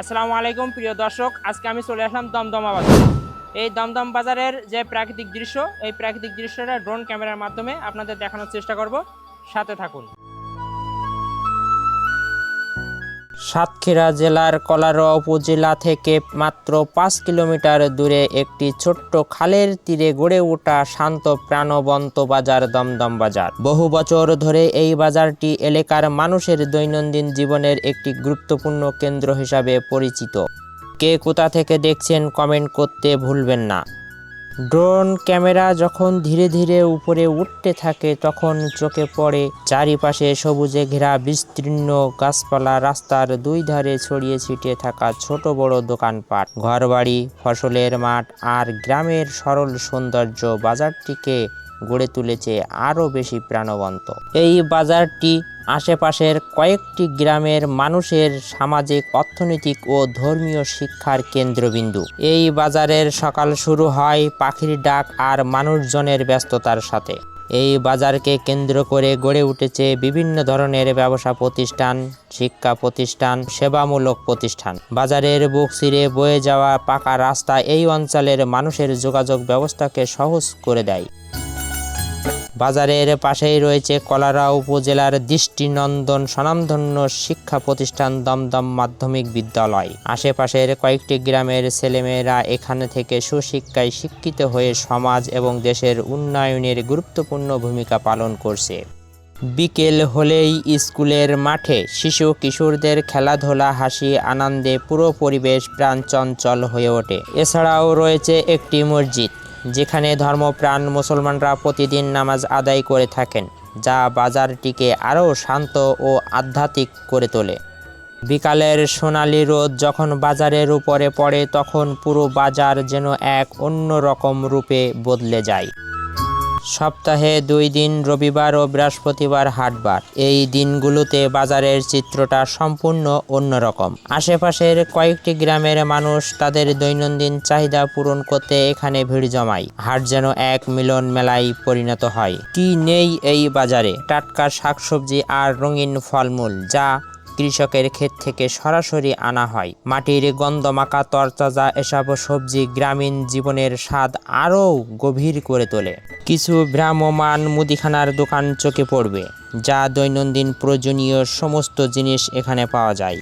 আসসালামু আলাইকুম, প্রিয় দর্শক। আজকে আমি চলে আসলাম দমদমা বাজার এই দমদম বাজারের যে প্রাকৃতিক দৃশ্য, এই প্রাকৃতিক দৃশ্যটা ড্রোন ক্যামেরার মাধ্যমে আপনাদের দেখানোর চেষ্টা করব। সাথে থাকুন। সাতক্ষীরা জেলার কলারোয়া উপজেলা থেকে মাত্র পাঁচ কিলোমিটার দূরে একটি ছোট্ট খালের তীরে গড়ে ওঠা শান্ত প্রাণবন্ত বাজার দমদম বাজার। বহু বছর ধরে এই বাজারটি এলাকার মানুষের দৈনন্দিন জীবনের একটি গুরুত্বপূর্ণ কেন্দ্র হিসাবে পরিচিত। কে কোথা থেকে দেখছেন কমেন্ট করতে ভুলবেন না। ড্রোন ক্যামেরা যখন ধীরে ধীরে উপরে উঠতে থাকে, তখন চোখে পড়ে চারিপাশে সবুজে ঘেরা বিস্তীর্ণ গাছপালা রাস্তার দুই ধারে ছড়িয়ে ছিটিয়ে থাকা ছোট বড় দোকানপাট। ঘরবাড়ি, ফসলের মাঠ আর গ্রামের সরল সৌন্দর্য বাজারটিকে গড়ে তুলেছে আরও বেশি প্রাণবন্ত। এই বাজারটি আশেপাশের কয়েকটি গ্রামের মানুষের সামাজিক, অর্থনৈতিক ও ধর্মীয় শিক্ষার কেন্দ্রবিন্দু। এই বাজারের সকাল শুরু হয় পাখির ডাক আর মানুষজনের ব্যস্ততার সাথে। এই বাজারকে কেন্দ্র করে গড়ে উঠেছে বিভিন্ন ধরনের ব্যবসা প্রতিষ্ঠান, শিক্ষা প্রতিষ্ঠান, সেবামূলক প্রতিষ্ঠান। বাজারের বুক চিরে বয়ে যাওয়া পাকা রাস্তা এই অঞ্চলের মানুষের যোগাযোগ ব্যবস্থাকে সহজ করে দেয়। বাজারের পাশেই রয়েছে কলারা উপজেলার দৃষ্টিনন্দন স্বনামধন্য শিক্ষা প্রতিষ্ঠান দমদম মাধ্যমিক বিদ্যালয়। আশেপাশের কয়েকটি গ্রামের ছেলেমেয়েরা এখানে থেকে সুশিক্ষায় শিক্ষিত হয়ে সমাজ এবং দেশের উন্নয়নের গুরুত্বপূর্ণ ভূমিকা পালন করছে। বিকেল হলেই স্কুলের মাঠে শিশু কিশোরদের খেলাধুলা, হাসি, আনন্দে পুরো পরিবেশ প্রাণচঞ্চল হয়ে ওঠে। এছাড়াও রয়েছে একটি মসজিদ। যেখানে ধর্মপ্রাণ মুসলমানরা প্রতিদিন নামাজ আদায় করে থাকেন, যা বাজারটিকে আরও শান্ত ও আধ্যাত্মিক করে তোলে। বিকালের সোনালি রোদ যখন বাজারের উপরে পড়ে, তখন পুরো বাজার যেন এক অন্য রকম রূপে বদলে যায়। সপ্তাহে দুই দিন, রবিবার ও বৃহস্পতিবার হাটবার। এই দিনগুলোতে বাজারের চিত্রটা সম্পূর্ণ অন্যরকম। আশেপাশের কয়েকটি গ্রামের মানুষ তাদের দৈনন্দিন চাহিদা পূরণ করতে এখানে ভিড় জমায়। হাট যেন এক মিলন মেলায় পরিণত হয়। কি নেই এই বাজারে? টাটকা শাকসবজি আর রঙিন ফলমূল, যা কৃষকের ক্ষেত থেকে সরাসরি আনা হয়। মাটির গন্ধমাখা তরতাজা এসব সবজি গ্রামীণ জীবনের স্বাদ আরও গভীর করে তোলে। কিছু ভ্রাম্যমান মুদিখানার দোকান চোখে পড়বে, যা দৈনন্দিন প্রয়োজনীয় সমস্ত জিনিস এখানে পাওয়া যায়।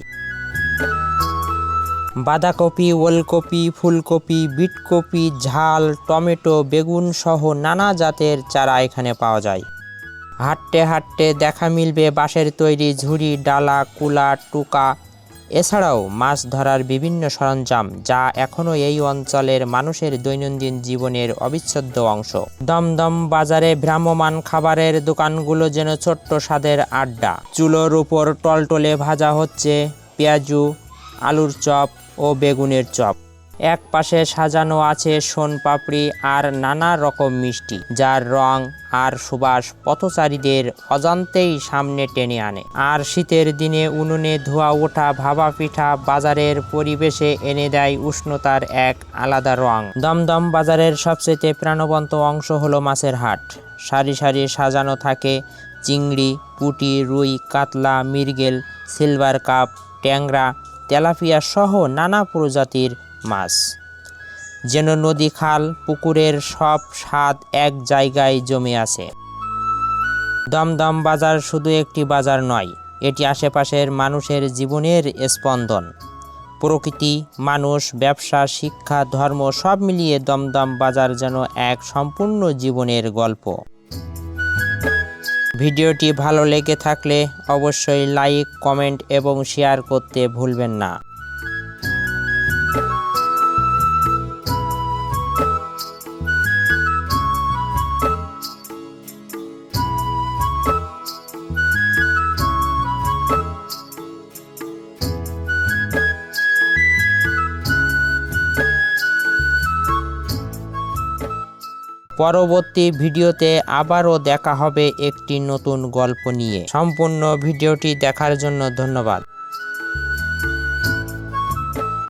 বাঁধাকপি, ওলকপি, ফুলকপি, বিটকপি, ঝাল, টমেটো, বেগুন সহ নানা জাতের চারা এখানে পাওয়া যায়। হাঁটতে হাঁটতে দেখা মিলবে বাঁশের তৈরি ঝুড়ি, ডালা, কুলা, টুকা। এছাড়াও মাছ ধরার বিভিন্ন সরঞ্জাম, যা এখনও এই অঞ্চলের মানুষের দৈনন্দিন জীবনের অবিচ্ছেদ্য অংশ। দমদম বাজারে ভ্রাম্যমান খাবারের দোকানগুলো যেন ছোট্ট স্বাদের আড্ডা। চুলোর উপর টলটলে ভাজা হচ্ছে পেঁয়াজু, আলুর চপ ও বেগুনের চপ। এক পাশে সাজানো আছে সোনপাপড়ি আর নানা রকম মিষ্টি, যার রং আর সুবাস পথচারীদের অজান্তেই সামনে টেনে আনে। আর শীতের দিনে উনুনে ধোয়া ওঠা ভাবা পিঠা বাজারের পরিবেশে এনে দেয় উষ্ণতার এক আলাদা রং। দমদম বাজারের সবচেয়ে প্রাণবন্ত অংশ হলো মাছের হাট। সারি সারি সাজানো থাকে চিংড়ি, পুঁটি, রুই, কাতলা মিরগেল সিলভার কাপ, ট্যাংরা, তেলাপিয়া সহ নানা প্রজাতির মাছ। যেন নদী, খাল, পুকুরের সব স্বাদ এক জায়গায় জমে আছে। দমদম বাজার শুধু একটি বাজার নয়, এটি আশেপাশের মানুষের জীবনের স্পন্দন। প্রকৃতি, মানুষ, ব্যবসা, শিক্ষা, ধর্ম সব মিলিয়ে দমদম বাজার যেন এক সম্পূর্ণ জীবনের গল্প। ভিডিওটি ভালো লেগে থাকলে অবশ্যই লাইক, কমেন্ট এবং শেয়ার করতে ভুলবেন না। পরবর্তী ভিডিওতে আবারও দেখা হবে একটি নতুন গল্প নিয়ে। সম্পূর্ণ ভিডিওটি দেখার জন্য ধন্যবাদ।